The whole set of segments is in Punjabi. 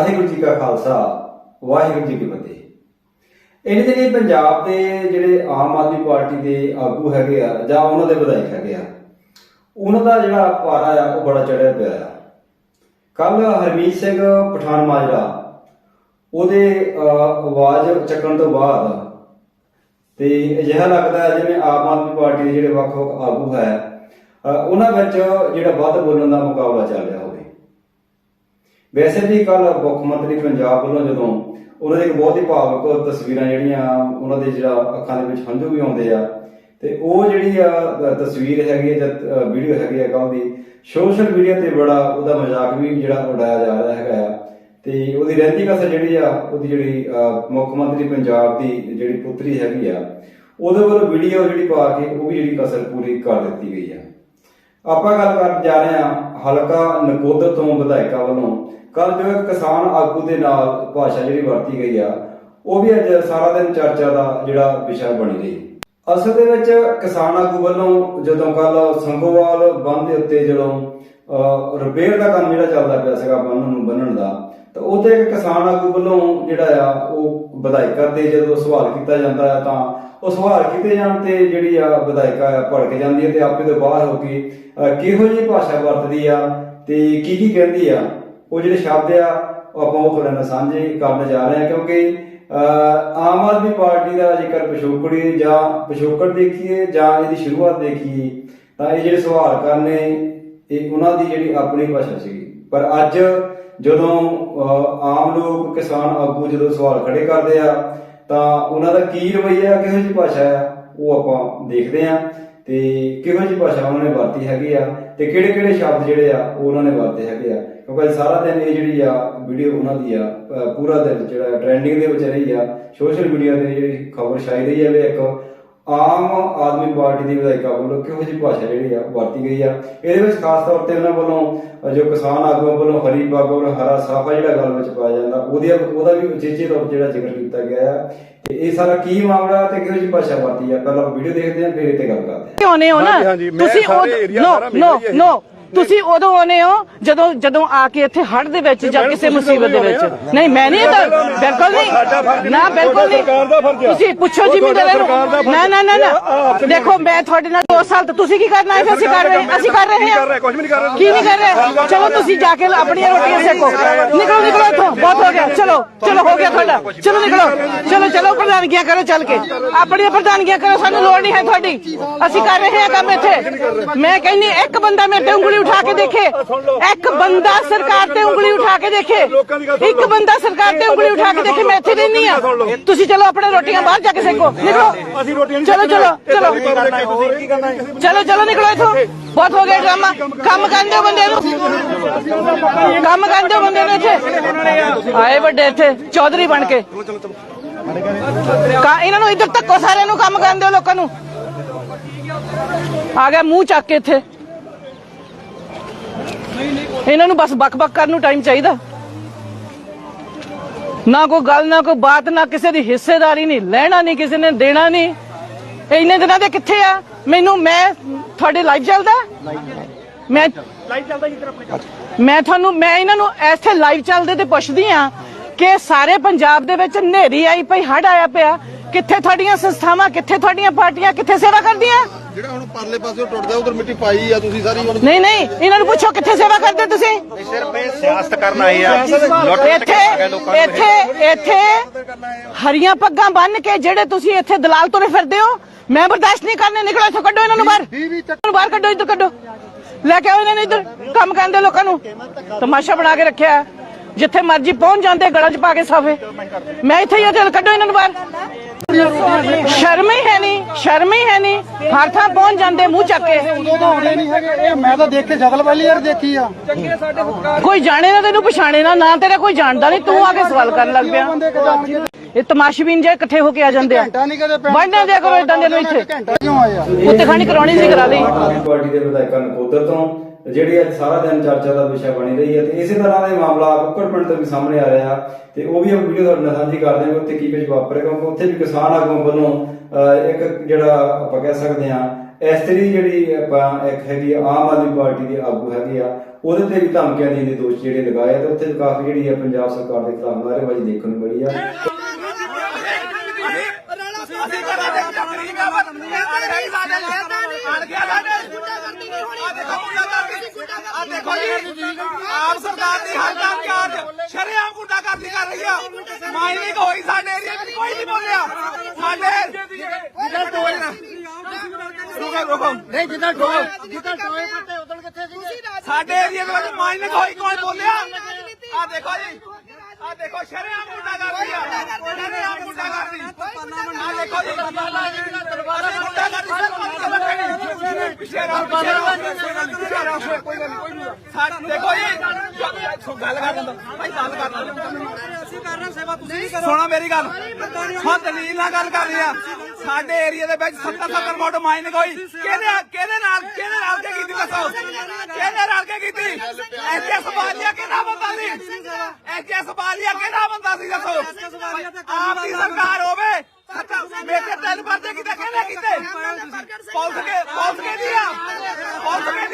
ਵਾਹਿਗੁਰੂ ਜੀ ਕਾ ਖਾਲਸਾ, ਵਾਹਿਗੁਰੂ ਜੀ ਕੀ ਫਤਿਹ। ਇਹਨੇ ਜਿਹੜੇ ਪੰਜਾਬ ਦੇ ਜਿਹੜੇ ਆਮ ਆਦਮੀ ਪਾਰਟੀ ਦੇ ਆਗੂ ਹੈਗੇ ਆ, ਜਾਂ ਉਹਨਾਂ ਦੇ ਵਿਧਾਇਕ ਹੈਗੇ ਆ, ਉਹਨਾਂ ਦਾ ਜਿਹੜਾ ਪਾਰਾ ਆ, ਉਹ ਬੜਾ ਚੜਿਆ ਪਿਆ ਆ। ਕੱਲ ਹਰਮੀਤ ਸਿੰਘ ਪਠਾਨ ਮਾਜਰਾ, ਉਹਦੇ ਆਵਾਜ਼ ਚੱਕਣ ਤੋਂ ਬਾਅਦ ਤੇ ਅਜਿਹਾ ਲੱਗਦਾ ਹੈ ਜਿਵੇਂ ਆਮ ਆਦਮੀ ਪਾਰਟੀ ਦੇ ਜਿਹੜੇ ਵੱਖ-ਵੱਖ ਆਗੂ ਹੈ ਉਹਨਾਂ ਵਿੱਚ ਜਿਹੜਾ ਵੱਧ ਬੋਲਣ ਦਾ ਮੁਕਾਬਲਾ ਚੱਲ ਰਿਹਾ ਵੈਸੇ ਵੀ ਕੱਲ ਮੁੱਖ ਮੰਤਰੀ ਪੰਜਾਬ ਵੱਲੋਂ ਜਦੋਂ ਉਹਨਾਂ ਦੀ ਇੱਕ ਬਹੁਤ ਹੀ ਭਾਵਕ ਤਸਵੀਰਾਂ ਜਿਹੜੀਆਂ ਉਹਨਾਂ ਦੇ ਜਿਹੜਾ ਅੱਖਾਂ ਦੇ ਵਿੱਚ ਹੰਝੂ ਵੀ ਆਉਂਦੇ ਆ, ਤੇ ਉਹ ਜਿਹੜੀ ਆ ਤਸਵੀਰ ਹੈਗੀ ਹੈ ਜਾਂ ਵੀਡੀਓ ਹੈਗੀ ਆ ਕੱਲ ਦੀ, ਸੋਸ਼ਲ ਮੀਡੀਆ ਤੇ ਬੜਾ ਉਹਦਾ ਮਜ਼ਾਕ ਵੀ ਜਿਹੜਾ ਉਡਾਇਆ ਜਾ ਰਿਹਾ ਹੈਗਾ ਆ। ਤੇ ਉਹਦੀ ਰਹਿੰਦੀ ਕਸਰ ਜਿਹੜੀ ਆ, ਉਹਦੀ ਜਿਹੜੀ ਮੁੱਖ ਮੰਤਰੀ ਪੰਜਾਬ ਦੀ ਜਿਹੜੀ ਪੁੱਤਰੀ ਹੈਗੀ ਆ, ਉਹਦੇ ਵੱਲੋਂ ਵੀਡੀਓ ਜਿਹੜੀ ਪਾ ਕੇ ਉਹ ਵੀ ਜਿਹੜੀ ਕਸਰ ਪੂਰੀ ਕਰ ਦਿੱਤੀ ਗਈ ਆ। ਆਪਾਂ ਗੱਲ ਕਰਨ ਜਾ ਰਹੇ ਹਾਂ ਹਲਕਾ ਨਕੋਦਰ ਤੋਂ ਵਿਧਾਇਕਾਂ ਵੱਲੋਂ ਕੱਲ ਜੋ ਇੱਕ ਕਿਸਾਨ ਆਗੂ ਦੇ ਨਾਲ ਭਾਸ਼ਾ ਜਿਹੜੀ ਵਰਤੀ ਗਈ ਆ, ਉਹ ਵੀ ਅੱਜ ਸਾਰਾ ਦਿਨ ਚਰਚਾ ਦਾ ਜਿਹੜਾ ਵਿਸ਼ਾ ਬਣੀ ਰਹੀ। ਅਸਲ ਦੇ ਵਿੱਚ ਕਿਸਾਨ ਆਗੂ ਵੱਲੋਂ ਜਦੋਂ ਕੱਲ ਸੰਗੋਵਾਲ ਬੰਦ ਦੇ ਉੱਤੇ ਜਦੋਂ ਰਿਪੇਅਰ ਦਾ ਕੰਮ ਜਿਹੜਾ ਚੱਲਦਾ ਪਿਆ ਸੀਗਾ ਬੰਨ ਨੂੰ ਬੰਨਣ ਦਾ, ਤਾਂ ਉਹਤੇ ਇੱਕ ਕਿਸਾਨ ਆਗੂ ਵੱਲੋਂ ਜਿਹੜਾ ਆ, ਉਹ ਵਿਧਾਇਕਾਂ ਤੇ ਜਦੋਂ ਸਵਾਲ ਕੀਤਾ ਜਾਂਦਾ ਹੈ ਤਾਂ ਉਹ ਸਵਾਲ ਕੀਤੇ ਜਾਣ ਤੇ ਜਿਹੜੀ ਆ ਵਿਧਾਇਕਾ ਭੜਕ ਜਾਂਦੀ ਹੈ ਤੇ ਆਪੇ ਤੋਂ ਬਾਹਰ ਹੋ ਕੇ ਕਿਹੋ ਜਿਹੀ ਭਾਸ਼ਾ ਵਰਤਦੀ ਆ ਤੇ ਕੀ ਕੀ ਕਹਿੰਦੀ ਆ? ਉਹ ਜਿਹੜੇ ਸ਼ਬਦ ਆ ਆਪਾਂ ਉਹ ਤੁਹਾਡੇ ਨਾਲ ਸਾਂਝੇ ਕਰਨ ਜਾ ਰਹੇ ਹਾਂ ਕਿਉਂਕਿ ਆਮ ਆਦਮੀ ਪਾਰਟੀ ਦਾ ਜੇਕਰ ਪਿਛੋਕੜੀ ਜਾਂ ਪਿਛੋਕੜ ਦੇਖੀਏ ਜਾਂ ਇਹਦੀ ਸ਼ੁਰੂਆਤ ਦੇਖੀਏ ਤਾਂ ਇਹ ਜਿਹੜੇ ਸਵਾਲ ਕਰਨੇ ਇਹ ਉਹਨਾਂ ਦੀ ਜਿਹੜੀ ਆਪਣੀ ਭਾਸ਼ਾ ਸੀਗੀ ਪਰ ਅੱਜ ਜਦੋਂ ਅਹ, ਆਮ ਲੋਕ ਕਿਸਾਨ ਆਗੂ ਜਦੋਂ ਸਵਾਲ ਖੜੇ ਕਰਦੇ ਆ ਤਾਂ ਉਹਨਾਂ ਦਾ ਕੀ ਰਵੱਈਆ ਕਿਹੋ ਜਿਹੀ ਭਾਸ਼ਾ ਆ ਉਹ ਆਪਾਂ ਦੇਖਦੇ ਆ ਤੇ ਕਿਹੋ ਜਿਹੀ ਭਾਸ਼ਾ ਉਹਨਾਂ ਨੇ ਵਰਤੀ ਹੈਗੀ ਆ ਤੇ ਕਿਹੜੇ ਕਿਹੜੇ ਸ਼ਬਦ ਜਿਹੜੇ ਆ, ਉਹ ਉਹਨਾਂ ਨੇ ਵਰਤੇ ਹੈਗੇ ਆ। ਕਿਉਂਕਿ ਸਾਰਾ ਦਿਨ ਇਹ ਜਿਹੜੀ ਆ ਵੀਡੀਓ ਉਹਨਾਂ ਦੀ ਆ ਪੂਰਾ ਦਿਨ ਜਿਹੜਾ ਟ੍ਰੈਂਡਿੰਗ ਦੇ ਵਿੱਚ ਰਹੀ ਆ ਸੋਸ਼ਲ ਮੀਡੀਆ ਤੇ ਜਿਹੜੀ ਖਬਰ ਛਾਈ ਰਹੀ ਹੈ ਵੀ ਇੱਕ ਆਮ ਆਦਮੀ ਪਾਰਟੀ ਦੀ ਵਿਧਾਇਕਾ ਵੱਲੋਂ ਕਿਹੋ ਜਿਹੀ ਭਾਸ਼ਾ ਜਿਹੜੀ ਆ ਵਰਤੀ ਗਈ ਆ? ਇਹਦੇ ਵਿੱਚ ਖਾਸ ਤੌਰ ਤੇ ਉਹਨਾਂ ਵੱਲੋਂ ਜੋ ਕਿਸਾਨ ਆਗੂਆਂ ਵੱਲੋਂ ਹਰੀ ਬਾਗ ਔਰ ਹਰਾ ਸਾਫਾ ਜਿਹੜਾ ਗੱਲ ਵਿੱਚ ਪਾਇਆ ਜਾਂਦਾ ਉਹਦੀ ਉਹਦਾ ਵੀ ਉਚੇਚੇ ਤੌਰ ਤੇ ਜਿਹੜਾ ਜ਼ਿਕਰ ਕੀਤਾ ਗਿਆ ਹੈ ਤੇ ਇਹ ਸਾਰਾ ਕੀ ਮਾਮਲਾ ਤੇ ਕਿਹੋ ਜਿਹੀ ਭਾਸ਼ਾ ਵਰਤੀ ਆ? ਪਹਿਲਾਂ ਵੀਡੀਓ ਦੇਖਦੇ ਹਾਂ ਫਿਰ ਇਹ ਤੇ ਗੱਲ ਕਰਦੇ ਹਾਂ। ਆਉਨੇ ਹੋ ਨਾ ਹਾਂਜੀ, ਹਾਂਜੀ, ਮੈਂ ਤੁਸੀਂ area ਨੋ ਨੋ ਮੇਰਾ ਹੀ ਹੈ। ਨੋ ਤੁਸੀਂ ਉਦੋਂ ਆਉਨੇ ਹੋ ਜਦੋਂ ਜਦੋਂ ਆ ਕੇ ਇੱਥੇ ਹੜ ਦੇ ਵਿੱਚ ਜਾਂ ਕਿਸੇ ਮੁਸੀਬਤ ਦੇ ਵਿੱਚ। ਨਹੀਂ ਮੈਂ ਨਹੀਂ ਤਾਂ ਬਿਲਕੁਲ ਨਹੀਂ ਨਾ ਬਿਲਕੁਲ ਨਹੀਂ। ਤੁਸੀਂ ਪੁੱਛੋ ਜ਼ਿਮੀਂਦਾਰਾਂ ਨੂੰ। ਨਾ ਨਾ ਨਾ ਦੇਖੋ ਮੈਂ ਤੁਹਾਡੇ ਨਾਲ 2 ਸਾਲ ਤੋਂ ਤੁਸੀਂ ਕੀ ਕਰਨਾ ਹੈ? ਅਸੀਂ ਕਰ ਰਹੇ ਹਾਂ ਅਸੀਂ ਕਰ ਰਹੇ ਹਾਂ। ਰਹੇ ਕੁਝ ਵੀ ਨਹੀਂ ਕਰ ਰਹੇ ਕੀ ਨਹੀਂ ਕਰ ਰਹੇ? ਚਲੋ ਤੁਸੀਂ ਜਾ ਕੇ ਆਪਣੀਆਂ ਰੋਟੀਆਂ ਸੇਕੋ। ਨਿਕਲੋ ਨਿਕਲੋ ਇੱਥੋਂ ਬਹੁਤ ਹੋ ਗਿਆ। ਚਲੋ ਚਲੋ ਹੋ ਗਿਆ ਤੁਹਾਡਾ। ਚਲੋ ਨਿਕਲੋ। ਚਲੋ ਚਲੋ ਪ੍ਰਧਾਨਗੀਆਂ ਕਰੋ ਚੱਲ ਕੇ। ਆਪਣੀਆਂ ਪ੍ਰਧਾਨਗੀਆਂ ਕਰੋ ਸਾਨੂੰ ਲੋੜ ਨਹੀਂ ਹੈ ਤੁਹਾਡੀ। ਅਸੀਂ ਕਰ ਰਹੇ ਹਾਂ ਕੰਮ ਇੱਥੇ। ਮੈਂ ਕਹਿੰਨੀ ਇੱਕ ਬੰਦਾ ਮੇਰੇ ਤੇ ਉਂਗਲੀ ਉਠਾ ਕੇ ਦੇਖੇ ਇੱਕ ਬੰਦਾ ਸਰਕਾਰ ਤੇ ਉਂਗਲੀ ਉਠਾ ਕੇ ਦੇਖੇ ਇੱਕ ਬੰਦਾ ਸਰਕਾਰ ਤੇ ਉਂਗਲੀ ਉਠਾ ਕੇ ਦੇਖੇ ਮੈਂ ਇੱਥੇ ਰਹਿਨੀ ਆ ਤੁਸੀਂ ਚਲੋ ਆਪਣੇ ਰੋਟੀਆਂ ਬਾਹਰ ਜਾ ਕੇ ਸੇਕੋ ਨਿਕਲੋ ਅਸੀਂ ਰੋਟੀਆਂ ਚਲੋ ਚਲੋ ਚਲੋ ਚਲੋ ਚਲੋ ਨਿਕਲੋ ਇੱਥੋਂ ਬਹੁਤ ਹੋ ਗਿਆ ਡਰਾਮਾ ਕੰਮ ਕਰਨ ਦਿਓ ਬੰਦੇ ਨੂੰ ਕੰਮ ਕਰਨ ਦਿਓ ਬੰਦੇ ਨੂੰ ਇੱਥੇ ਆਏ ਵੱਡੇ ਇੱਥੇ ਚੌਧਰੀ ਬਣ ਕੇ ਕਾ ਇਹਨਾਂ ਨੂੰ ਇੱਧਰ ਧੱਕੋ ਸਾਰਿਆਂ ਨੂੰ ਕੰਮ ਕਰਨ ਦਿਓ ਲੋਕਾਂ ਨੂੰ ਆ ਗਿਆ ਮੂੰਹ ਚੱਕ ਕੇ ਇੱਥੇ ਇਹਨਾਂ ਨੂੰ ਬਸ ਬਕ-ਬਕ ਕਰਨ ਨੂੰ ਟਾਈਮ ਚਾਹੀਦਾ। ਨਾ ਕੋਈ ਗੱਲ ਨਾ ਕੋਈ ਬਾਤ ਨਾ ਕਿਸੇ ਦੀ ਹਿੱਸੇਦਾਰੀ ਨਹੀਂ ਲੈਣਾ ਨਹੀਂ ਕਿਸੇ ਨੇ ਦੇਣਾ ਨਹੀਂ। ਇੰਨੇ ਦਿਨਾਂ ਦੇ ਕਿੱਥੇ ਆ? ਮੈਨੂੰ ਮੈਂ ਤੁਹਾਡੇ ਲਾਈਵ ਚੱਲਦਾ? ਮੈਂ ਲਾਈਵ ਚੱਲਦਾ ਮੈਂ ਤੁਹਾਨੂੰ ਮੈਂ ਇਹਨਾਂ ਨੂੰ ਇੱਥੇ ਲਾਈਵ ਚੱਲਦੇ ਤੇ ਪੁੱਛਦੀ ਆ ਕਿ ਸਾਰੇ ਪੰਜਾਬ ਦੇ ਵਿੱਚ ਹਨੇਰੀ ਆਈ ਪਈ ਹੜ ਆਇਆ ਪਿਆ। ਕਿੱਥੇ ਤੁਹਾਡੀਆਂ ਸੰਸਥਾਵਾਂ ਕਿੱਥੇ ਤੁਹਾਡੀਆਂ ਪਾਰਟੀਆਂ ਕਿੱਥੇ ਸੇਵਾ ਕਰਦੀਆਂ? ਜਿਹੜਾ ਹੁਣ ਪਰਲੇ ਪਾਸੇ ਟੁੱਟਦਾ ਉਧਰ ਮਿੱਟੀ ਪਾਈ ਆ ਤੁਸੀਂ ਸਾਰੀ ਹੁਣ। ਨਹੀਂ ਨਹੀਂ ਇਹਨਾਂ ਨੂੰ ਪੁੱਛੋ ਕਿੱਥੇ ਸੇਵਾ ਕਰਦੇ ਤੁਸੀਂ? ਸਿਰਫ ਇਹ ਸਿਆਸਤ ਕਰਨ ਆਏ ਆ। ਲੁੱਟ ਇੱਥੇ ਇੱਥੇ ਇੱਥੇ ਹਰੀਆਂ ਪੱਗਾਂ ਬੰਨ ਕੇ ਜਿਹੜੇ ਤੁਸੀਂ ਇੱਥੇ ਦਲਾਲ ਤੁਰੇ ਫਿਰਦੇ ਹੋ ਮੈਂ ਬਰਦਾਸ਼ਤ ਨਹੀਂ ਕਰਨੇ ਨਿਕਲੋ ਇੱਥੋਂ ਕੱਢੋ ਇਹਨਾਂ ਨੂੰ ਬਾਹਰ। ਬਾਹਰ ਕੱਢੋ ਇੱਧਰ ਕੱਢੋ। ਲੈ ਕੇ ਆਓ ਇਹਨਾਂ ਨੂੰ ਇੱਧਰ ਕੰਮ ਕਰਨ ਦੇ ਲੋਕਾਂ ਨੂੰ। ਤਮਾਸ਼ਾ ਬਣਾ ਕੇ ਰੱਖਿਆ ਹੈ। ਜਿੱਥੇ ਮਰਜ਼ੀ ਪਹੁੰਚ ਜਾਂਦੇ ਗਲਾਂ 'ਚ ਪਾ ਕੇ ਸਾਫੇ। ਮੈਂ ਇੱਥੇ ਹੀ ਆ ਕੱਢੋ ਇਹਨਾਂ ਨੂੰ ਬਾਹਰ। ਸ਼ਰਮ ਹੀ ਹੈ ਨਹੀਂ ਸ਼ਰਮ ਹੀ ਹੈ ਨਹੀਂ ਹਰ ਥਾਂ ਪਹੁੰਚ ਜਾਂਦੇ ਮੂੰਹ ਚੱਕ ਕੇ। ਉਦੋਂ ਤਾਂ ਆਉਣੇ ਨਹੀਂ ਹੈਗੇ। ਇਹ ਮੈਂ ਤਾਂ ਦੇਖ ਕੇ ਜਗਲ ਵਾਲੀ ਯਾਰ ਦੇਖੀ ਆ। ਕੋਈ ਜਾਣੇ ਨਾ ਤੈਨੂੰ ਪਛਾਣੇ ਨਾ ਨਾ ਤੇਰਾ ਕੋਈ ਜਾਣਦਾ ਨਹੀਂ ਤੂੰ ਆ ਕੇ ਸਵਾਲ ਕਰਨ ਲੱਗ ਪਿਆ। ਇਹ ਤਮਾਸ਼ਬੀਨ ਜੇ ਇਕੱਠੇ ਹੋ ਕੇ ਆ ਜਾਂਦੇ ਆ। ਘੰਟਾ ਨਹੀਂ ਕਦੇ ਪੈਣਾ ਬਣਨੇ ਦਿਆ ਕਰੋ ਇਦਾਂ ਦੇ ਨੂੰ ਇੱਥੇ। ਘੰਟਾ ਕਿਉਂ ਆਇਆ? ਉੱਤੇ ਖਾਣੀ ਕਰਾਉਣੀ ਸੀ ਕਰਾ ਲਈ। ਆਮ ਆਦਮੀ ਪਾਰਟੀ ਦੇ ਵਿਧਾਇਕਾਂ ਨਕੋਦਰ ਤੋਂ ਜਿਹੜੀ ਅੱਜ ਸਾਰਾ ਦਿਨ ਚਰਚਾ ਦਾ ਵਿਸ਼ਾ ਬਣੀ ਰਹੀ ਹੈ ਤੇ ਇਸੇ ਤਰ੍ਹਾਂ ਦੇ ਮਾਮਲਾ ਕੁੱਕੜ ਪਿੰਡ ਤੋਂ ਵੀ ਸਾਹਮਣੇ ਆ ਰਿਹਾ ਤੇ ਉਹ ਵੀ ਆਪਾਂ ਵੀਡੀਓ ਤੁਹਾਡੇ ਨਾਲ ਸਾਂਝੀ ਕਰਦੇ ਹਾਂ ਉੱਥੇ ਕੀ ਕੁਝ ਵਾਪਰਿਆ ਕਿਉਂਕਿ ਉੱਥੇ ਵੀ ਕਿਸਾਨ ਆਗੂਆਂ ਵੱਲੋਂ ਇੱਕ ਜਿਹੜਾ ਆਪਾਂ ਕਹਿ ਸਕਦੇ ਹਾਂ ਇਸ ਤਰੀ ਜਿਹੜੀ ਆਪਾਂ ਇੱਕ ਹੈਗੀ ਆਮ ਆਦਮੀ ਪਾਰਟੀ ਦੇ ਆਗੂ ਹੈਗੇ ਆ ਉਹਦੇ ਤੇ ਵੀ ਧਮਕੀਆਂ ਦੇਣ ਦੇ ਦੋਸ਼ ਜਿਹੜੇ ਲਗਾਏ ਤੇ ਉੱਥੇ ਕਾਫੀ ਜਿਹੜੀ ਆ ਪੰਜਾਬ ਸਰਕਾਰ ਦੇ ਖਿਲਾਫ ਨਾਅਰੇਬਾਜ਼ੀ ਦੇਖਣ ਨੂੰ ਮਿਲੀ ਆ ਅੜ ਗਿਆ ਸਾਡੇ ਆ ਦੇਖੋ ਗੁੰਡਾ ਕਰਦੀ ਆ ਦੇਖੋ ਜੀ ਆਪ ਸਰਕਾਰ ਦੀ ਹਰ ਕੰਮ ਕਾਜ ਕਰਦੀ ਕਰ ਰਹੀ ਆ ਮਾਈਨਿੰਗ ਹੋਈ ਸਾਡੇ ਏਰੀਆ ਵਿੱਚ ਕੋਈ ਨਹੀਂ ਬੋਲਿਆ ਸਾਡੇ ਜਿਹੜਾ ਟੋਏ ਨਾ ਰੁਕੋ ਰੁਕੋ ਨਹੀਂ ਜਿੱਦਾਂ ਟੋਏ ਜਿੱਦਾਂ ਟੋਏ ਪੱਟੇ ਉਦੋਂ ਕਿੱਥੇ ਸੀਗੇ ਸਾਡੇ ਏਰੀਆ ਦੇ ਵਿੱਚ ਮਾਈਨਿੰਗ ਹੋਈ ਕੌਣ ਬੋਲਿਆ ਆ ਦੇਖੋ ਜੀ ਆ ਦੇਖੋ ਸ਼ਰੇਆਮ ਗੁੰਡਾ ਕਰਦੀ ਆ ਸ਼ਰੇਆਮ ਗੁੰਡਾ ਕਰਦੀ ਆ ਦੇਖੋ ਜੀ ਦਰਬਾਰਾ ਗੁੰਡਾ ਕਰਦੀ ਪਿੱਛੇ ਰਹੋ ਪਿੱਛੇ ਰਹੋ ਕੋਈ ਨਹੀਂ ਕੋਈ ਨਹੀਂ ਸਾਡੇ ਦੇਖੋ ਜੀ ਸੋ ਗੱਲ ਕਰ ਦਿੰਦਾ ਭਾਈ ਗੱਲ ਕਰ ਲੈਂਦਾ ਅਸੀਂ ਕਰ ਰਹੇ ਸੇਵਾ ਤੁਸੀਂ ਸੁਣੋ ਮੇਰੀ ਗੱਲ। ਹਾਂ, ਦਲੀਲ ਨਾਲ ਗੱਲ ਕਰ ਰਿਹਾ ਸਾਡੇ ਏਰੀਆ ਦੇ ਵਿੱਚ 70 70 ਵੋਟ ਮਾਈਨਿੰਗ ਹੋਈ ਕਿਹਦੇ ਕਿਹਦੇ ਨਾਲ ਕਿਹਦੇ ਨਾਲ ਕੇ ਕੀਤੀ ਦੱਸੋ? ਕਿਹਦੇ ਨਾਲ ਕੇ ਕੀਤੀ? ਐਚਐਸ ਬਾਲੀਆ ਕਿਹਦਾ ਬੰਦਾ ਸੀ? ਐਚਐਸ ਬਾਲੀਆ ਕਿਹਦਾ ਬੰਦਾ ਸੀ ਦੱਸੋ? ਆਪ ਦੀ ਸਰਕਾਰ ਹੋਵੇ। ਮੇਰੇ ਤਿੰਨ ਪਰਚੇ ਕਿਤੇ, ਕਿਹਨੇ ਕੀਤੇ? ਪੁਲਿਸ ਕੇ ਪੁਲਿਸ ਕੇ ਦਿਆ ਪੁਲਿਸ ਕੇ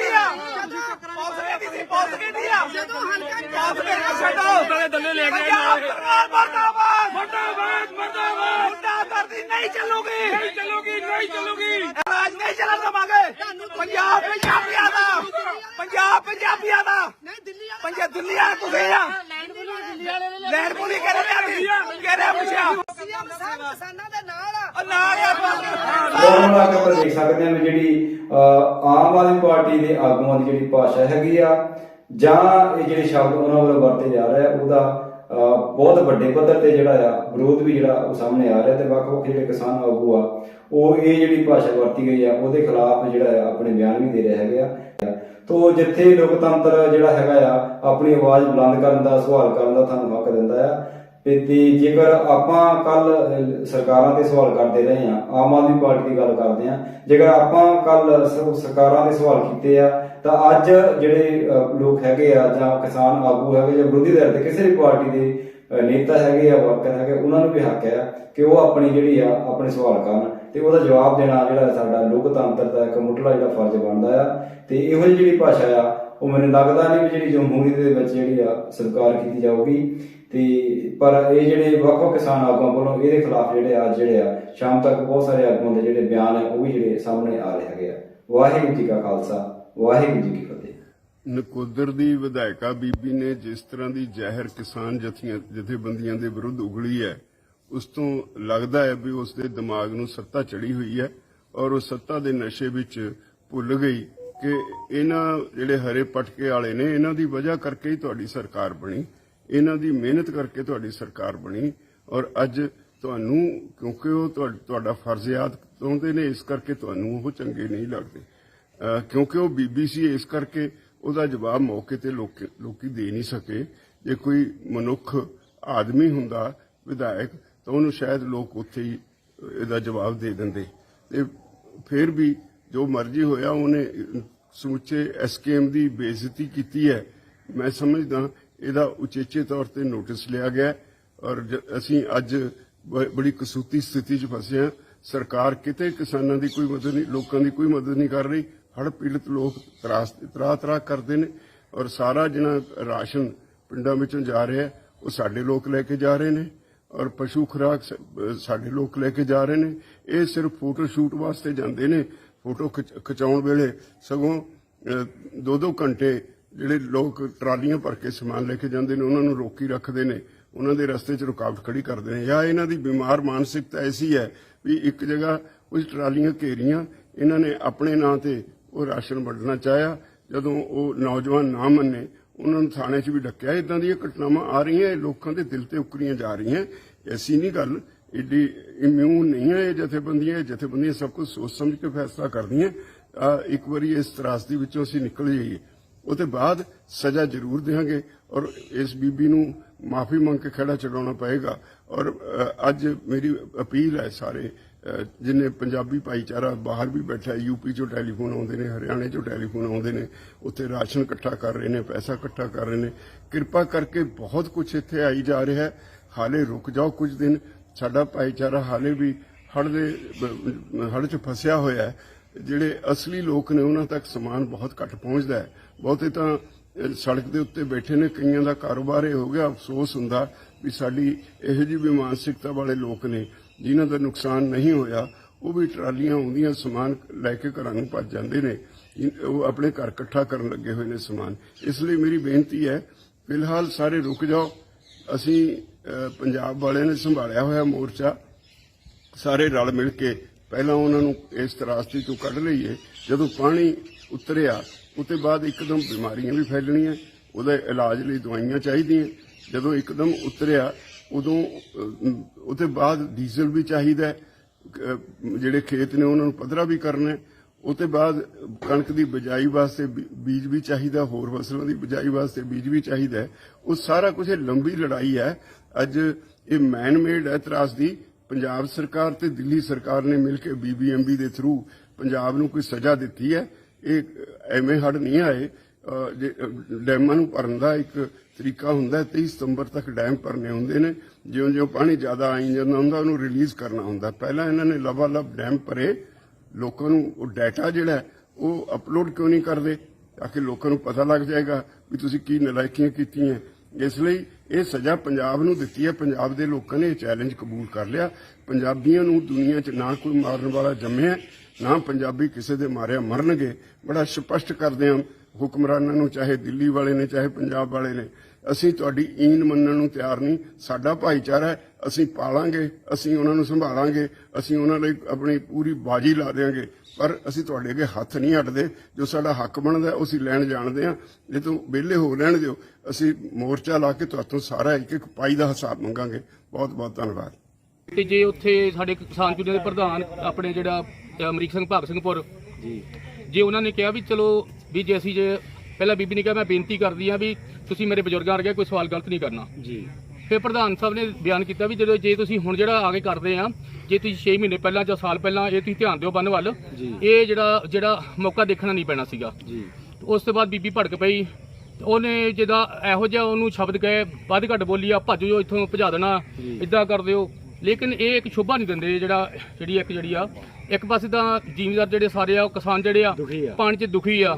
ਦੀ ਸੀ ਪੁਲਿਸ ਕੇ ਦਿਆ ਪੁਲਿਸ ਕੇ ਛੱਡੋ। ਤਲੇ ਦੱਲੇ ਲੈ ਕੇ ਸਰਕਾਰ ਮਰਦਾਬਾਦ। ਮਰਦਾਬਾਦ ਮਰਦਾਬਾਦ। ਗੁੰਡਾਗਰਦੀ ਨਹੀਂ ਚੱਲੂਗੀ। ਨਹੀਂ ਚੱਲੂਗੀ ਨਹੀਂ ਚੱਲੂਗੀ। ਰਾਜ ਨਹੀਂ ਚੱਲਣ ਦਵਾਂਗੇ। ਪੰਜਾਬ ਪੰਜਾਬੀਆਂ ਦਾ। ਪੰਜਾਬ ਪੰਜਾਬੀਆਂ ਦਾ। ਪੰਜਾਬ ਦਿੱਲੀ ਆ ਤੁਸੀਂ ਆ। ਲੈਂਡ ਪੁਲੀ ਕਰੇ ਲਿਆ ਕਰੇ ਪੁੱਛਿਆ? ਕਿਸਾਨਾਂ ਦੇ ਨਾਲ ਆ ਉਹ ਨਾ ਯਾਰ ਦੋਨੋਂ ਲਾ ਕੇ ਆਪਾਂ ਦੇਖ ਸਕਦੇ ਹਾਂ ਵੀ ਜਿਹੜੀ ਆਮ ਆਦਮੀ ਪਾਰਟੀ ਦੇ ਆਗੂਆਂ ਦੀ ਜਿਹੜੀ ਭਾਸ਼ਾ ਹੈਗੀ ਆ ਜਾਂ ਇਹ ਜਿਹੜੇ ਸ਼ਬਦ ਉਹਨਾਂ ਵੱਲੋਂ ਵਰਤੇ ਜਾ ਰਹੇ ਆ, ਉਹਦਾ ਬਹੁਤ ਵੱਡੇ ਪੱਧਰ ਤੇ ਜਿਹੜਾ ਆ, ਵਿਰੋਧ ਵੀ ਜਿਹੜਾ ਉਹ ਸਾਹਮਣੇ ਆ ਰਿਹਾ ਤੇ ਵੱਖ-ਵੱਖ ਜਿਹੜੇ ਕਿਸਾਨ ਆਗੂ ਆ, ਉਹ ਇਹ ਜਿਹੜੀ ਭਾਸ਼ਾ ਵਰਤੀ ਗਈ ਆ, ਉਹਦੇ ਖਿਲਾਫ ਜਿਹੜਾ ਆ, ਆਪਣੇ ਬਿਆਨ ਵੀ ਦੇ ਰਹੇ ਹੈਗੇ ਆ। ਤੋ ਜਿੱਥੇ ਲੋਕਤੰਤਰ ਜਿਹੜਾ ਹੈਗਾ ਆ, ਆਪਣੀ ਆਵਾਜ਼ ਬੁਲੰਦ ਕਰਨ ਦਾ ਸਵਾਲ ਕਰਨ ਦਾ ਤੁਹਾਨੂੰ ਹੱਕ ਦਿੰਦਾ ਆ, ਤੇ ਤੇ ਜੇਕਰ ਆਪਾਂ ਕੱਲ ਸਰਕਾਰਾਂ ਤੇ ਸਵਾਲ ਕਰਦੇ ਰਹੇ ਆ, ਆਮ ਆਦਮੀ ਪਾਰਟੀ ਦੀ ਗੱਲ ਕਰਦੇ ਆ, ਜੇਕਰ ਆਪਾਂ ਕੱਲ ਸਰਕਾਰਾਂ ਦੇ ਸਵਾਲ ਕੀਤੇ ਆ ਤਾਂ ਅੱਜ ਜਿਹੜੇ ਲੋਕ ਹੈਗੇ ਆ ਜਾਂ ਕਿਸਾਨ ਆਗੂ ਹੈਗੇ ਜਾਂ ਵਿਰੋਧੀ ਧਿਰ ਦੇ ਕਿਸੇ ਵੀ ਪਾਰਟੀ ਦੇ ਨੇਤਾ ਹੈਗੇ ਆ, ਵਰਕਰ ਹੈਗੇ, ਉਹਨਾਂ ਨੂੰ ਵੀ ਹੱਕ ਹੈ ਕਿ ਉਹ ਆਪਣੀ ਜਿਹੜੀ ਆ, ਆਪਣੇ ਸਵਾਲ ਕਰਨ ਤੇ ਉਹਦਾ ਜਵਾਬ ਦੇਣਾ ਜਿਹੜਾ ਸਾਡਾ ਲੋਕਤੰਤਰ ਦਾ ਇੱਕ ਮੁੱਢਲਾ ਜਿਹੜਾ ਫਰਜ਼ ਬਣਦਾ ਆ। ਤੇ ਇਹੋ ਜਿਹੀ ਜਿਹੜੀ ਭਾਸ਼ਾ ਆ, ਉਹ ਮੈਨੂੰ ਲੱਗਦਾ ਨਹੀਂ ਵੀ ਜਿਹੜੀ ਜਮਹੂਰੀਅਤ ਦੇ ਵਿੱਚ ਜਿਹੜੀ ਆ ਸਵੀਕਾਰ ਕੀਤੀ ਜਾਊਗੀ। ਤੇ, ਪਰ ਇਹ ਜਿਹੜੇ ਵੱਖ ਵੱਖ ਕਿਸਾਨ ਆਗੂਆਂ ਵੱਲੋਂ ਇਹਦੇ ਖਿਲਾਫ ਜਿਹੜੇ ਅੱਜ ਜਿਹੜੇ ਆ, ਸ਼ਾਮ ਤੱਕ ਬਹੁਤ ਸਾਰੇ ਆਗੂਆਂ ਦੇ ਜਿਹੜੇ ਬਿਆਨ ਆ, ਉਹ ਵੀ ਜਿਹੜੇ ਸਾਹਮਣੇ ਆ ਰਹੇ ਹੈਗੇ ਆ। ਵਾਹਿਗੁਰੂ ਜੀ ਕਾ ਖਾਲਸਾ। ਵਾਹਿਗੁਰੂ ਜੀ ਕੀ ਫਤਿਹ। ਨਕੋਦਰ ਦੀ ਵਿਧਾਇਕਾ ਬੀਬੀ ਨੇ ਜਿਸ ਤਰ੍ਹਾਂ ਦੀ ਜ਼ਹਿਰ ਕਿਸਾਨ ਜਥੀਆਂ ਜਥੇਬੰਦੀਆਂ ਦੇ ਵਿਰੁੱਧ ਉਗਲੀ ਹੈ, ਉਸ ਤੋਂ ਲੱਗਦਾ ਹੈ ਵੀ ਉਸ ਦੇ ਦਿਮਾਗ ਨੂੰ ਸੱਤਾ ਚੜੀ ਹੋਈ ਹੈ ਔਰ ਉਹ ਸੱਤਾ ਦੇ ਨਸ਼ੇ ਵਿੱਚ ਭੁੱਲ ਗਈ ਕਿ ਇਹਨਾਂ ਜਿਹੜੇ ਹਰੇ ਪਟਕੇ ਵਾਲੇ ਨੇ, ਇਹਨਾਂ ਦੀ ਵਜ੍ਹਾ ਕਰਕੇ ਹੀ ਤੁਹਾਡੀ ਸਰਕਾਰ ਬਣੀ, ਇਹਨਾਂ ਦੀ ਮਿਹਨਤ ਕਰਕੇ ਤੁਹਾਡੀ ਸਰਕਾਰ ਬਣੀ ਔਰ ਅੱਜ ਤੁਹਾਨੂੰ, ਕਿਉਂਕਿ ਉਹ ਤੁਹਾਡਾ ਫਰਜ਼ ਯਾਦ ਲਾਉਂਦੇ ਨੇ, ਇਸ ਕਰਕੇ ਤੁਹਾਨੂੰ ਉਹ ਚੰਗੇ ਨਹੀਂ ਲੱਗਦੇ। ਕਿਉਂਕਿ ਉਹ ਬੀਬੀ ਸੀ, ਇਸ ਕਰਕੇ ਉਹਦਾ ਜਵਾਬ ਮੌਕੇ ਤੇ ਲੋਕੀ ਦੇ ਨਹੀਂ ਸਕੇ। ਜੇ ਕੋਈ ਮਨੁੱਖ ਆਦਮੀ ਹੁੰਦਾ, ਵਿਧਾਇਕ, ਤਾਂ ਉਹਨੂੰ ਸ਼ਾਇਦ ਲੋਕ ਉੱਥੇ ਹੀ ਇਹਦਾ ਜਵਾਬ ਦੇ ਦਿੰਦੇ। ਤੇ ਫਿਰ ਵੀ ਜੋ ਮਰਜ਼ੀ ਹੋਇਆ, ਉਹਨੇ ਸਮੁੱਚੇ ਐਸਕੇਐਮ ਦੀ ਬੇਇੱਜ਼ਤੀ ਕੀਤੀ ਹੈ। ਮੈਂ ਸਮਝਦਾ ਇਹਦਾ ਉਚੇਚੇ ਤੌਰ ਤੇ ਨੋਟਿਸ ਲਿਆ ਗਿਆ ਔਰ ਅਸੀਂ ਅੱਜ ਬੜੀ ਕਸੂਤੀ ਸਥਿਤੀ 'ਚ ਫਸੇ ਹਾਂ। ਸਰਕਾਰ ਕਿਤੇ ਕਿਸਾਨਾਂ ਦੀ ਕੋਈ ਮਦਦ ਨਹੀਂ, ਲੋਕਾਂ ਦੀ ਕੋਈ ਮਦਦ ਨਹੀਂ ਕਰ ਰਹੀ। ਹੜ੍ਹ ਪੀੜਤ ਲੋਕ ਤਰਾਸ ਤਰਾ ਤਰਾ ਕਰਦੇ ਨੇ ਔਰ ਸਾਰਾ ਜਿਹੜਾ ਰਾਸ਼ਨ ਪਿੰਡਾਂ ਵਿੱਚੋਂ ਜਾ ਰਿਹਾ, ਉਹ ਸਾਡੇ ਲੋਕ ਲੈ ਕੇ ਜਾ ਰਹੇ ਨੇ ਔਰ ਪਸ਼ੂ ਖੁਰਾਕ ਸਾਡੇ ਲੋਕ ਲੈ ਕੇ ਜਾ ਰਹੇ ਨੇ। ਇਹ ਸਿਰਫ ਫੋਟੋ ਸ਼ੂਟ ਵਾਸਤੇ ਜਾਂਦੇ ਨੇ। ਫੋਟੋ ਖਿਚ- ਖਿਚਾਉਣ ਵੇਲੇ ਸਗੋਂ ਦੋ ਦੋ ਘੰਟੇ ਜਿਹੜੇ ਲੋਕ ਟਰਾਲੀਆਂ ਭਰ ਕੇ ਸਮਾਨ ਲੈ ਕੇ ਜਾਂਦੇ ਨੇ, ਉਹਨਾਂ ਨੂੰ ਰੋਕੀ ਰੱਖਦੇ ਨੇ। ਉਹਨਾਂ ਦੇ ਰਸਤੇ 'ਚ ਰੁਕਾਵਟ ਖੜੀ ਕਰਦੇ ਨੇ। ਜਾਂ ਇਹਨਾਂ ਦੀ ਬਿਮਾਰ ਮਾਨਸਿਕਤਾ ਐਸੀ ਹੈ ਵੀ ਇੱਕ ਜਗ੍ਹਾ ਕੁਝ ਟਰਾਲੀਆਂ ਘੇਰੀਆਂ, ਇਹਨਾਂ ਨੇ ਆਪਣੇ ਨਾਂ ਤੇ ਉਹ ਰਾਸ਼ਨ ਵੰਡਣਾ ਚਾਹਿਆ। ਜਦੋਂ ਉਹ ਨੌਜਵਾਨ ਨਾ ਮੰਨੇ, ਉਹਨਾਂ ਨੂੰ ਥਾਣੇ 'ਚ ਵੀ ਡੱਕਿਆ। ਇਦਾਂ ਦੀਆਂ ਘਟਨਾਵਾਂ ਆ ਰਹੀਆਂ, ਇਹ ਲੋਕਾਂ ਦੇ ਦਿਲ ਤੇ ਉਕਰੀਆਂ ਜਾ ਰਹੀਆਂ। ਐਸੀ ਨਹੀਂ ਗੱਲ, ਏਡੀ ਇਮਿਊਨ ਨਹੀਂ ਹੈ ਇਹ ਜਥੇਬੰਦੀਆਂ ਇਹ ਜਥੇਬੰਦੀਆਂ ਸਭ ਕੁਝ ਸੋਚ ਸਮਝ ਕੇ ਫੈਸਲਾ ਕਰਦੀਆਂ। ਅਹ ਇੱਕ ਵਾਰੀ ਇਸ ਤਰਾਸਦੀ ਵਿੱਚੋਂ ਅਸੀਂ ਨਿਕਲ ਜਾਈਏ। ਉਹਦੇ ਬਾਅਦ ਸਜ਼ਾ ਜ਼ਰੂਰ ਦੇਵਾਂਗੇ ਔਰ ਇਸ ਬੀਬੀ ਨੂੰ ਮਾਫੀ ਮੰਗ ਕੇ ਖੜਾ ਚੜਾਉਣਾ ਪਏਗਾ। ਔਰ ਅੱਜ ਮੇਰੀ ਅਪੀਲ ਹੈ ਸਾਰੇ ਅਹ, ਜਿੰਨੇ ਪੰਜਾਬੀ ਭਾਈਚਾਰਾ ਬਾਹਰ ਵੀ ਬੈਠਾ ਹੈ ਯੂਪੀ ਚੋਂ ਟੈਲੀਫੋਨ ਆਉਂਦੇ ਨੇ ਹਰਿਆਣੇ ਚੋਂ ਟੈਲੀਫੋਨ ਆਉਂਦੇ ਨੇ ਉੱਥੇ ਰਾਸ਼ਨ ਇਕੱਠਾ ਕਰ ਰਹੇ ਨੇ ਪੈਸਾ ਇਕੱਠਾ ਕਰ ਰਹੇ ਨੇ। ਕਿਰਪਾ ਕਰਕੇ ਬਹੁਤ ਕੁਝ ਇੱਥੇ ਆਈ ਜਾ ਰਿਹਾ ਹੈ। ਹਾਲੇ ਰੁਕ ਜਾਓ ਕੁਝ ਦਿਨ ਸਾਡਾ ਭਾਈਚਾਰਾ ਹਾਲੇ ਵੀ ਹੜ੍ਹ ਦੇ ਹੜ੍ਹ 'ਚ ਫਸਿਆ ਹੋਇਆ ਹੈ। ਜਿਹੜੇ ਅਸਲੀ ਲੋਕ ਨੇ ਉਹਨਾਂ ਤੱਕ ਸਮਾਨ ਬਹੁਤ ਘੱਟ ਪਹੁੰਚਦਾ ਹੈ। ਬਹੁਤੇ ਤਾਂ ਸੜਕ ਦੇ ਉੱਤੇ ਬੈਠੇ ਨੇ, ਕਈਆਂ ਦਾ ਕਾਰੋਬਾਰ ਇਹ ਹੋ ਗਿਆ, ਅਫਸੋਸ ਹੁੰਦਾ ਵੀ ਸਾਡੀ ਇਹੋ ਜਿਹੀ ਵੀ ਮਾਨਸਿਕਤਾ ਵਾਲੇ ਲੋਕ ਨੇ, ਜਿਨ੍ਹਾਂ ਦਾ ਨੁਕਸਾਨ ਨਹੀਂ ਹੋਇਆ, ਉਹ ਵੀ ਟਰਾਲੀਆਂ ਆਉਂਦੀਆਂ, ਸਮਾਨ ਲੈ ਕੇ ਘਰਾਂ ਨੂੰ ਭੱਜ ਜਾਂਦੇ ਨੇ ਉਹ ਆਪਣੇ ਘਰ ਇਕੱਠਾ ਕਰਨ ਲੱਗੇ ਹੋਏ ਨੇ ਸਮਾਨ। ਇਸ ਲਈ ਮੇਰੀ ਬੇਨਤੀ ਹੈ, ਫਿਲਹਾਲ ਸਾਰੇ ਰੁਕ ਜਾਓ, ਅਸੀਂ ਪੰਜਾਬ ਵਾਲਿਆਂ ਨੇ ਸੰਭਾਲਿਆ ਹੋਇਆ ਮੋਰਚਾ, ਸਾਰੇ ਰਲ ਮਿਲ ਕੇ ਪਹਿਲਾਂ ਉਹਨਾਂ ਨੂੰ ਇਸ ਤਰਾਸਦੀ ਤੋਂ ਕੱਢ ਲਈਏ, ਜਦੋਂ ਪਾਣੀ ਉਤਰਿਆ ਉਤੇ ਬਾਅਦ ਇੱਕਦਮ ਬਿਮਾਰੀਆਂ ਵੀ ਫੈਲਣੀਆਂ, ਉਹਦਾ ਇਲਾਜ ਲਈ ਦਵਾਈਆਂ ਚਾਹੀਦੀਆਂ। ਜਦੋਂ ਇੱਕਦਮ ਉਤਰਿਆ, ਉਦੋਂ ਉਤੇ ਬਾਅਦ ਡੀਜ਼ਲ ਵੀ ਚਾਹੀਦਾ ਜਿਹੜੇ ਖੇਤ ਨੇ ਉਹਨਾਂ ਨੂੰ ਪੱਧਰਾ ਵੀ ਕਰਨਾ ਹੈ। ਉਤੇ ਬਾਅਦ ਕਣਕ ਦੀ ਬਿਜਾਈ ਵਾਸਤੇ ਬੀਜ ਵੀ ਚਾਹੀਦਾ, ਹੋਰ ਫਸਲਾਂ ਦੀ ਬਿਜਾਈ ਵਾਸਤੇ ਬੀਜ ਵੀ ਚਾਹੀਦਾ ਹੈ। ਉਹ ਸਾਰਾ ਕੁਝ ਇਹ ਲੰਬੀ ਲੜਾਈ ਹੈ। ਅੱਜ ਇਹ ਮੈਨ ਮੇਡ ਹੈ ਤਰਾਸਦੀ ਪੰਜਾਬ ਸਰਕਾਰ ਤੇ ਦਿੱਲੀ ਸਰਕਾਰ ਨੇ ਮਿਲ ਕੇ ਬੀਬੀਐਮਬੀ ਦੇ ਥਰੂ ਪੰਜਾਬ ਨੂੰ ਕੋਈ ਸਜ਼ਾ ਦਿੱਤੀ ਹੈ। ਇਹ ਐਵੇਂ ਹੜ ਨਹੀਂ ਆਏ। ਜੇ, ਡੈਮਾਂ ਨੂੰ ਭਰਨ ਦਾ ਇੱਕ ਤਰੀਕਾ ਹੁੰਦਾ ਹੈ 23 ਸਤੰਬਰ ਤੱਕ ਡੈਮ ਭਰਨੇ ਹੁੰਦੇ ਨੇ। ਜਿਉਂ-ਜਿਉਂ ਪਾਣੀ ਜ਼ਿਆਦਾ ਆਈ ਜਾਂਦਾ ਹੁੰਦਾ ਉਹਨੂੰ ਰਿਲੀਜ਼ ਕਰਨਾ ਹੁੰਦਾ। ਪਹਿਲਾਂ ਇਹਨਾਂ ਨੇ ਲਵਾ-ਲਵ ਡੈਮ ਭਰੇ। ਲੋਕਾਂ ਨੂੰ ਉਹ ਡਾਟਾ ਜਿਹੜਾ ਉਹ ਅਪਲੋਡ ਕਿਉਂ ਨਹੀਂ ਕਰਦੇ? ਤਾਂ ਕਿ ਲੋਕਾਂ ਨੂੰ ਪਤਾ ਲੱਗ ਜਾਏਗਾ ਵੀ ਤੁਸੀਂ ਕੀ ਨਲਾਇਕੀਆਂ ਕੀਤੀਆਂ। ਇਸ ਲਈ ਇਹ ਸਜ਼ਾ ਪੰਜਾਬ ਨੂੰ ਦਿੱਤੀ ਹੈ। ਪੰਜਾਬ ਦੇ ਲੋਕਾਂ ਨੇ ਇਹ ਚੈਲੰਜ ਕਬੂਲ ਕਰ ਲਿਆ। ਪੰਜਾਬੀਆਂ ਨੂੰ ਦੁਨੀਆ 'ਚ ਨਾ ਕੋਈ ਮਾਰਨ ਵਾਲਾ ਜੰਮਿਆ, ਨਾ ਪੰਜਾਬੀ ਕਿਸੇ ਦੇ ਮਾਰਿਆ ਮਰਨਗੇ। ਬੜਾ ਸਪਸ਼ਟ ਕਰਦੇ ਹਾਂ ਹੁਕਮਰਾਨਾਂ ਨੂੰ ਚਾਹੇ ਦਿੱਲੀ ਵਾਲੇ ਨੇ ਚਾਹੇ ਪੰਜਾਬ ਵਾਲੇ ਨੇ ਅਸੀਂ ਤੁਹਾਡੀ ਈਨ ਮੰਨਣ ਨੂੰ ਤਿਆਰ ਨਹੀਂ। ਸਾਡਾ ਭਾਈਚਾਰਾ ਹੈ ਅਸੀਂ ਪਾਲਾਂਗੇ ਅਸੀਂ ਉਹਨਾਂ ਨੂੰ ਸੰਭਾਲਾਂਗੇ ਅਸੀਂ ਉਹਨਾਂ ਲਈ ਆਪਣੀ ਪੂਰੀ ਬਾਜੀ ਲਾ ਦੇਵਾਂਗੇ ਪਰ ਅਸੀਂ ਤੁਹਾਡੇ ਅੱਗੇ ਹੱਥ ਨਹੀਂ ਅੱਡਦੇ ਜੋ ਸਾਡਾ ਹੱਕ ਬਣਦਾ ਉਹ ਅਸੀਂ ਲੈਣ ਜਾਣਦੇ ਹਾਂ। ਜੇ ਤੂੰ ਵਿਹਲੇ ਹੋ ਲੈਣ ਦਿਓ ਅਸੀਂ ਮੋਰਚਾ ਲਾ ਕੇ ਤੁਹਾਤੋਂ ਸਾਰਾ ਇੱਕ ਇੱਕ ਪਾਈ ਦਾ ਹਿਸਾਬ ਮੰਗਾਂਗੇ। ਬਹੁਤ ਬਹੁਤ ਧੰਨਵਾਦ। ਤੇ ਜੇ ਉੱਥੇ ਸਾਡੇ ਕਿਸਾਨ ਯੂਨੀਅਨ ਦੇ ਪ੍ਰਧਾਨ ਆਪਣੇ ਜਿਹੜਾ ਅਮਰੀਕ ਸਿੰਘ ਭਾਗ ਸਿੰਘਪੁਰ ਜੀ। ਜੇ ਉਹਨਾਂ ਨੇ ਕਿਹਾ ਵੀ ਚਲੋ ਵੀ ਜੇ ਅਸੀਂ ਜੇ ਪਹਿਲਾਂ ਬੀਬੀ ਨੇ ਕਿਹਾ ਮੈਂ ਬੇਨਤੀ ਕਰਦੀ ਆ ਵੀ ਤੁਸੀਂ ਮੇਰੇ ਬਜ਼ੁਰਗਾਂ ਵਰਗੇ ਕੋਈ ਸਵਾਲ ਗਲਤ ਨਹੀਂ ਕਰਨਾ। ਜੀ। ਫਿਰ ਪ੍ਰਧਾਨ ਸਾਹਿਬ ਨੇ ਬਿਆਨ ਕੀਤਾ ਵੀ ਜਦੋਂ ਜੇ ਤੁਸੀਂ ਹੁਣ ਜਿਹੜਾ ਆਗੇ ਕਰਦੇ ਆ ਜੇ ਤੁਸੀਂ 6 ਮਹੀਨੇ ਪਹਿਲਾਂ ਜਾਂ ਸਾਲ ਪਹਿਲਾਂ ਇਹ ਤੁਸੀਂ ਧਿਆਨ ਦਿਓ ਬੰਨ ਵੱਲ ਇਹ ਜਿਹੜਾ ਜਿਹੜਾ ਮੌਕਾ ਦੇਖਣਾ ਨਹੀਂ ਪੈਣਾ ਸੀਗਾ। ਜੀ। ਉਸ ਤੋਂ ਬਾਅਦ ਬੀਬੀ ਭੜਕ ਪਈ ਉਹਨੇ ਜਿਹਦਾ ਇਹੋ ਜਿਹਾ ਉਹਨੂੰ ਸ਼ਬਦ ਕਹੇ ਵੱਧ ਘੱਟ ਬੋਲੀ ਆ ਭੱਜ ਜਾਓ ਇੱਥੋਂ ਭਜਾ ਦੇਣਾ ਇਦਾਂ ਕਰ ਦਿਓ। ਲੇਕਿਨ ਇਹ ਇੱਕ ਸ਼ੋਭਾ ਨਹੀਂ ਦਿੰਦੇ ਜਿਹੜਾ ਜਿਹੜੀ ਇੱਕ ਜਿਹੜੀ ਆ ਇੱਕ ਪਾਸੇ ਤਾਂ ਜ਼ਿਮੀਦਾਰ ਜਿਹੜੇ ਸਾਰੇ ਆ ਉਹ ਕਿਸਾਨ ਜਿਹੜੇ ਆ ਪਾਣੀ 'ਚ ਦੁਖੀ ਆ।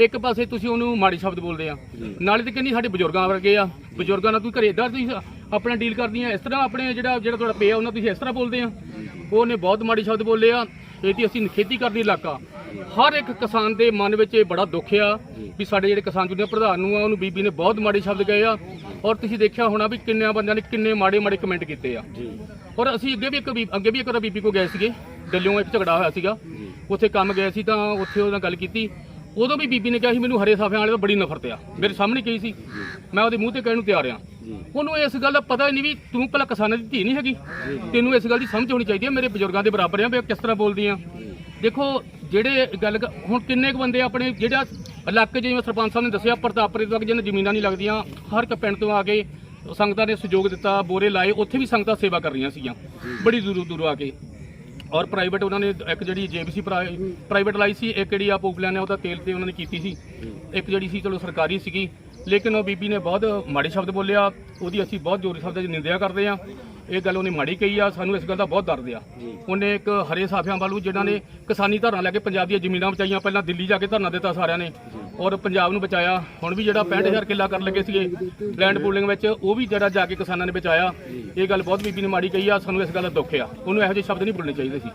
ਇੱਕ ਪਾਸੇ ਤੁਸੀਂ ਉਹਨੂੰ ਮਾੜੀ ਸ਼ਬਦ ਬੋਲਦੇ ਆ। ਨਾਲੇ ਤੇ ਕਹਿੰਦੀ ਸਾਡੇ ਬਜ਼ੁਰਗਾਂ ਵਰਗੇ ਆ। ਬਜ਼ੁਰਗਾਂ ਨਾਲ ਤੁਸੀਂ ਘਰੇ ਇਦਾਂ ਤੁਸੀਂ ਆਪਣਾ ਡੀਲ ਕਰਦੀਆਂ। ਇਸ ਤਰ੍ਹਾਂ ਆਪਣੇ ਜਿਹੜਾ ਜਿਹੜਾ ਤੁਹਾਡਾ ਪਿਆ ਉਹਨਾਂ ਤੁਸੀਂ ਇਸ ਤਰ੍ਹਾਂ ਬੋਲਦੇ ਆ। ਉਹਨੇ ਬਹੁਤ ਮਾੜੀ ਸ਼ਬਦ ਬੋਲੇ ਆ। ਇਹਦੀ ਅਸੀਂ ਖੇਤੀ ਕਰਦੀ ਇਲਾਕਾ ਹਰ ਇੱਕ ਕਿਸਾਨ ਦੇ ਮਨ ਵਿੱਚ ਇਹ ਬੜਾ ਦੁੱਖ ਆ ਵੀ ਸਾਡੇ ਜਿਹੜੇ ਕਿਸਾਨ ਯੂਨੀਅਨ ਪ੍ਰਧਾਨ ਨੂੰ ਆ ਉਹਨੂੰ ਬੀਬੀ ਨੇ ਬਹੁਤ ਮਾੜੇ ਸ਼ਬਦ ਕਹੇ ਆ। ਔਰ ਤੁਸੀਂ ਦੇਖਿਆ ਹੋਣਾ ਵੀ ਕਿੰਨਿਆਂ ਬੰਦਿਆਂ ਨੇ ਕਿੰਨੇ ਮਾੜੇ ਮਾੜੇ ਕਮੈਂਟ ਕੀਤੇ ਆ। ਔਰ ਅਸੀਂ ਅੱਗੇ ਵੀ ਇੱਕ ਬੀ- ਅੱਗੇ ਵੀ ਇੱਕ ਵਾਰ ਬੀਬੀ ਕੋ ਗਏ ਸੀਗੇ। ਦਿੱਲੀੋਂ ਇੱਕ ਝਗੜਾ ਹੋਇਆ ਸੀਗਾ। ਉੱਥੇ ਕੰਮ ਗਏ ਸੀ ਤਾਂ ਉੱਥੇ ਉਹਦੇ ਨਾਲ ਗੱਲ ਕੀਤੀ। ਉਦੋਂ ਵੀ ਬੀਬੀ ਨੇ ਕਿਹਾ ਸੀ ਮੈਨੂੰ ਹਰੇ ਸਾਫਿਆਂ ਵਾਲੇ ਤੋਂ ਬੜੀ ਨਫ਼ਰਤ ਆ। ਮੇਰੇ ਸਾਹਮਣੇ ਕਹੀ ਸੀ ਮੈਂ ਉਹਦੇ ਮੂੰਹ ਤੇ ਕਹਿਣ ਨੂੰ ਤਿਆਰ ਆ। ਉਹਨੂੰ ਇਸ ਗੱਲ ਦਾ ਪਤਾ ਹੀ ਨਹੀਂ ਵੀ ਤੂੰ ਭਲਾ ਕਿਸਾਨਾਂ ਦੀ ਧੀ ਨਹੀਂ ਹੈਗੀ। ਤੈਨੂੰ ਇਸ ਗੱਲ ਦੀ ਸਮਝ ਹੋਣੀ ਚਾਹੀਦੀ ਹੈ ਮੇਰੇ ਬਜ਼ੁਰਗਾਂ ਦੇ ਬਰਾਬਰ ਆ ਵੀ ਉਹ ਕਿਸ ਤਰ੍ਹਾਂ ਬੋਲਦੀ ਆ। ਦੇਖੋ ਜਿਹੜੇ ਗੱਲ ਕ- ਹੁਣ ਕਿੰਨੇ ਕੁ ਬੰਦੇ ਆਪਣੇ ਜਿਹੜਾ ਇਲਾਕੇ 'ਚ ਜਿਵੇਂ ਸਰਪੰਚ ਸਾਹਿਬ ਨੇ ਦੱਸਿਆ ਪ੍ਰਤਾਪਰੇ ਤੱਕ ਜਿਹਨਾਂ ਜ਼ਮੀਨਾਂ ਨਹੀਂ ਲੱਗਦੀਆਂ ਹਰ ਇੱਕ ਪਿੰਡ ਤੋਂ ਆ ਕੇ ਸੰਗਤਾਂ ਨੇ ਸਹਿਯੋਗ ਦਿੱਤਾ, ਬੋਰੇ ਲਾਏ, ਉੱਥੇ ਵੀ ਸੰਗਤਾਂ ਸੇਵਾ ਕਰ ਰਹੀਆਂ ਸੀਗੀਆਂ। ਬੜੀ ਦੂਰੋਂ ਦੂਰੋਂ ਆ ਕੇ। ਔਰ ਪ੍ਰਾਈਵੇਟ ਉਹਨਾਂ ਨੇ ਇੱਕ ਜਿਹੜੀ ਜੇਬੀਸੀ ਪ੍ਰਾਈਵੇਟ ਲਾਈ ਸੀ, ਇੱਕ ਜਿਹੜੀ ਆ ਪੋਪਲਾਨ ਨੇ ਉਹਦਾ ਤੇਲ ਤੇ ਉਹਨਾਂ ਨੇ ਕੀਤੀ ਸੀ। ਇੱਕ ਜਿਹੜੀ ਸੀ, ਚਲੋ ਸਰਕਾਰੀ ਸੀਗੀ। ਲੇਕਿਨ ਉਹ ਬੀਬੀ ਨੇ ਬਹੁਤ ਮਾੜੇ ਸ਼ਬਦ ਬੋਲਿਆ, ਉਹਦੀ ਅਸੀਂ ਬਹੁਤ ਜ਼ੋਰੀ ਸ਼ਬਦਾਂ 'ਚ ਨਿੰਦਿਆ ਕਰਦੇ ਆ ਇਹ ਗੱਲ ਉਹਨੇ ਮਾੜੀ ਕਹੀ ਆ ਸਾਨੂੰ ਇਸ ਗੱਲ ਦਾ ਬਹੁਤ ਦਰਦ ਆ। ਉਹਨੇ ਇੱਕ ਹਰੇ ਸਾਫਿਆਂ ਵਾਲੂ ਜਿਹਨਾਂ ਨੇ ਕਿਸਾਨੀ ਧਰਨਾ ਲੈ ਕੇ ਪੰਜਾਬ ਦੀਆਂ ਜ਼ਮੀਨਾਂ ਬਚਾਈਆਂ ਪਹਿਲਾਂ ਦਿੱਲੀ ਜਾ ਕੇ ਧਰਨਾ ਦਿੱਤਾ ਸਾਰਿਆਂ ਨੇ ਔਰ ਪੰਜਾਬ ਨੂੰ ਬਚਾਇਆ। ਹੁਣ ਵੀ ਜਿਹੜਾ 65000 ਕਿੱਲਾ ਕਰਨ ਲੱਗੇ ਸੀਗੇ ਲੈਂਡ ਪੂਲਿੰਗ ਵਿੱਚ ਉਹ ਵੀ ਜਿਹੜਾ ਜਾ ਕੇ ਕਿਸਾਨਾਂ ਨੇ ਬਚਾਇਆ। ਇਹ ਗੱਲ ਬਹੁਤ ਬੀਬੀ ਨੇ ਮਾੜੀ ਕਹੀ ਆ ਸਾਨੂੰ ਇਸ ਗੱਲ ਦਾ ਦੁੱਖ ਆ। ਉਹਨੂੰ ਇਹੋ ਜਿਹੇ ਸ਼ਬਦ ਨਹੀਂ ਬੋਲਣੇ ਚਾਹੀਦੇ ਸੀ।